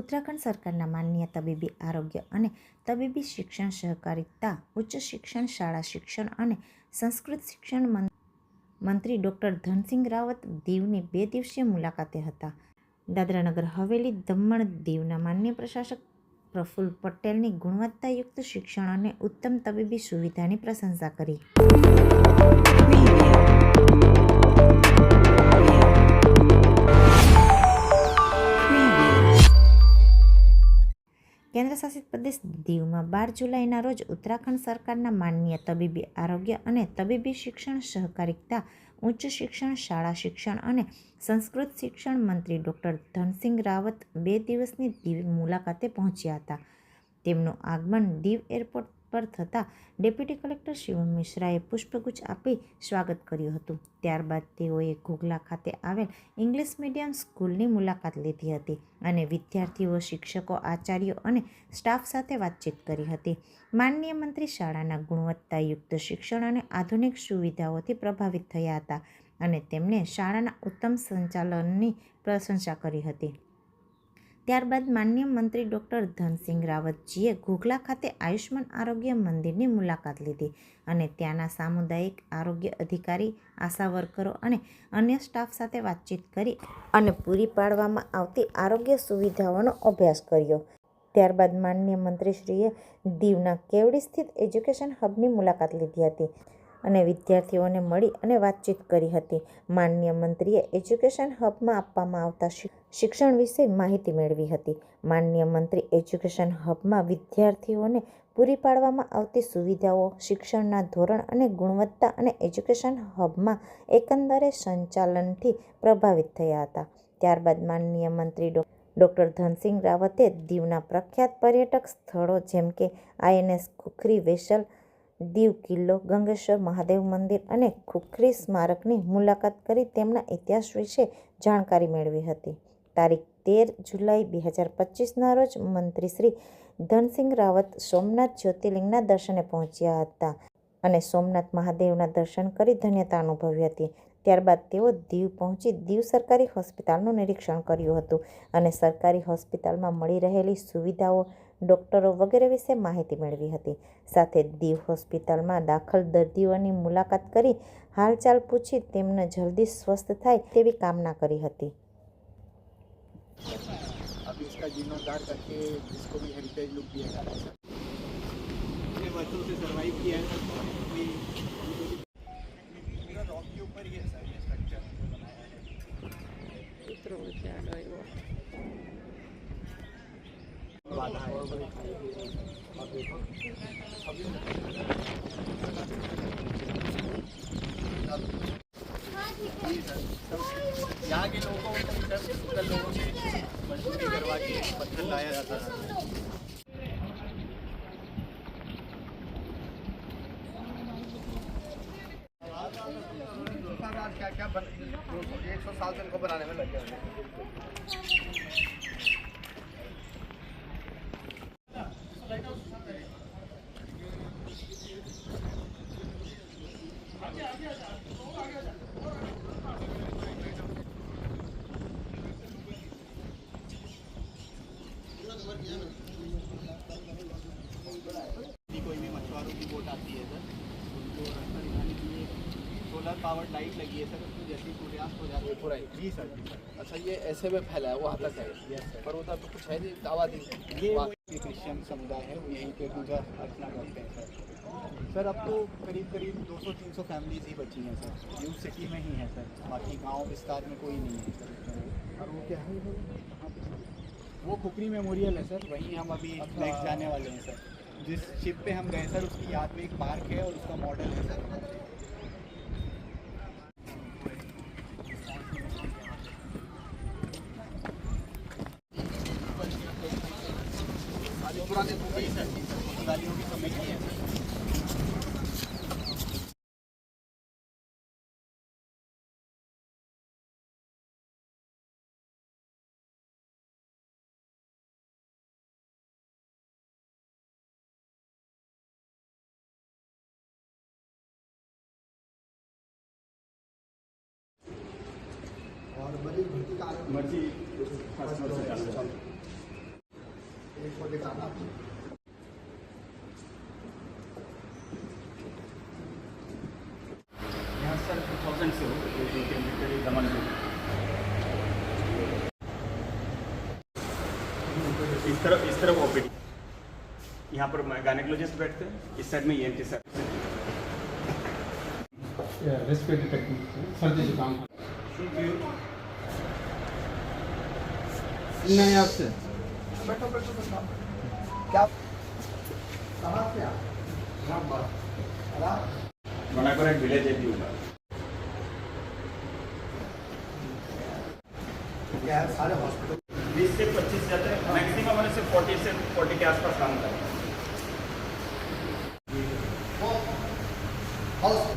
ઉત્તરાખંડ સરકારના માન્ય તબીબી આરોગ્ય અને તબીબી શિક્ષણ સહકારિતા, ઉચ્ચ શિક્ષણ શાળા શિક્ષણ અને સંસ્કૃત શિક્ષણ મંત્રી ડૉક્ટર ધનસિંહ રાવત દીવની બે દિવસીય મુલાકાતે હતા. દાદરાનગર હવેલી દમણ દીવના માન્ય પ્રશાસક પ્રફુલ્લ પટેલની ગુણવત્તાયુક્ત શિક્ષણ અને ઉત્તમ તબીબી સુવિધાની પ્રશંસા કરી. કેન્દ્રશાસિત પ્રદેશ દીવમાં બાર જુલાઈના રોજ ઉત્તરાખંડ સરકારના માનનીય તબીબી આરોગ્ય અને તબીબી શિક્ષણ સહકારિતા, ઉચ્ચ શિક્ષણ, શાળા શિક્ષણ અને સંસ્કૃત શિક્ષણ મંત્રી ડૉક્ટર ધનસિંહ રાવત બે દિવસની દીવ મુલાકાતે પહોંચ્યા હતા. તેમનું આગમન દીવ એરપોર્ટ પર થતાં ડેપ્યુટી કલેક્ટર શિવમ મિશ્રાએ પુષ્પગુચ્છ આપી સ્વાગત કર્યું હતું. ત્યારબાદ તેઓએ ઘોઘલા ખાતે આવેલ ઇંગ્લિશ મીડિયમ સ્કૂલની મુલાકાત લીધી હતી અને વિદ્યાર્થીઓ, શિક્ષકો, આચાર્યો અને સ્ટાફ સાથે વાતચીત કરી હતી. માનનીય મંત્રી શાળાના ગુણવત્તાયુક્ત શિક્ષણ અને આધુનિક સુવિધાઓથી પ્રભાવિત થયા હતા અને તેમણે શાળાના ઉત્તમ સંચાલનની પ્રશંસા કરી હતી. ત્યારબાદ માન્ય મંત્રી ડૉક્ટર ધનસિંહ રાવતજીએ ઘોઘલા ખાતે આયુષ્માન આરોગ્ય મંદિરની મુલાકાત લીધી અને ત્યાંના સામુદાયિક આરોગ્ય અધિકારી, આશા વર્કરો અને અન્ય સ્ટાફ સાથે વાતચીત કરી અને પૂરી પાડવામાં આવતી આરોગ્ય સુવિધાઓનો અભ્યાસ કર્યો. ત્યારબાદ માન્ય મંત્રીશ્રીએ દીવના કેવડી સ્થિત એજ્યુકેશન હબની મુલાકાત લીધી હતી. અને વિદ્યાર્થીઓને મળી અને વાતચીત કરી હતી. માન્ય મંત્રીએ એજ્યુકેશન હબમાં આપવામાં આવતા શિક્ષણ વિશે માહિતી મેળવી હતી. માન્ય મંત્રી એજ્યુકેશન હબમાં વિદ્યાર્થીઓને પૂરી પાડવામાં આવતી સુવિધાઓ, શિક્ષણના ધોરણ અને ગુણવત્તા અને એજ્યુકેશન હબમાં એકંદરે સંચાલનથી પ્રભાવિત થયા હતા. ત્યારબાદ માનનીય મંત્રી ડો, ડૉક્ટર ધનસિંહ રાવતે દીવના પ્રખ્યાત પર્યટક સ્થળો જેમ કે આઈએનએસ ખુખરી વેસલ દીવ, કિલ્લો, ગંગેશ્વર, મહાદેવ મંદિર અને ખુખરી સ્મારકની મુલાકાત કરી તેમના ઇતિહાસ વિશે જાણકારી મેળવી હતી. તારીખ તેર જુલાઈ બે હજાર પચીસના રોજ મંત્રી શ્રી ધનસિંહ રાવત સોમનાથ જ્યોતિર્લિંગના દર્શને પહોંચ્યા હતા અને સોમનાથ મહાદેવના દર્શન કરી ધન્યતા અનુભવી હતી. ત્યારબાદ તેઓ દીવ પહોંચી દીવ સરકારી હોસ્પિટલનું નિરીક્ષણ કર્યું હતું અને સરકારી હોસ્પિટલમાં મળી રહેલી સુવિધાઓ ડૉક્ટરો વગેરે વિશે માહિતી મેળવી હતી સાથે દીવ હોસ્પિટલમાં દાખલ દર્દીઓની મુલાકાત કરી હાલચાલ પૂછી તેમને જલ્દી સ્વસ્થ થાય તેવી કામના કરી હતી अभी इसका जीर्णोद्धार करके इसको भी हेरिटेज लुक दिया जा रहा है इतने वर्षों से सर्वाइव किया है यहाँ के लोगों को लोगों से मजदूरी करवा के पत्थर लाया जाता था क्या क्या एक सौ साल से इनको बनाने में लगे हुए बोट आती है सर उनको रास्ता दिखाने के लिए सोलर पावर्ड लाइट लगी है सर उसमें जैसे ही सूर्यास्त हो जाता है। पूरा जी सर जी सर अच्छा ये ऐसे में फैला है वहाँ तक है? पर उधर तो कुछ है नहीं दावा दी ये वहाँ- क्रिश्चियन समुदाय है वो यहीं पे पूजा अर्चना करते हैं सर सर अब तो करीब करीब 200-300 फैमिलीज़ ही बची हैं सर न्यू सिटी में ही है सर बाकी गाँव विस्तार में कोई नहीं है सर और वो क्या है वो? वो खुकरी मेमोरियल है सर वहीं हम अभी नेक्स्ट जाने वाले हैं सर जिस शिप पे हम गए सर उसकी याद में एक पार्क है और उसका मॉडल है सर पुराने की की है। और भर्ती का मर्ज़ी यहाँ सर टू थाउज़ेंड से हो इस तरफ़ इस तरफ़ ओपीडी यहाँ पर गायनेकोलॉजिस्ट बैठते हैं इस साइड में E N T sir respiratory technique सर्दी जुकाम नहीं आपसे बैठो बैठो बैठो। क्या? कहाँ से आप बनाकर एक विलेज है क्या है? सारे हॉस्पिटल बीस से पच्चीस जाते हैं। मैक्सिमम होने से फोर्टी से फोर्टी के आसपास काम होता है। हॉस्पिटल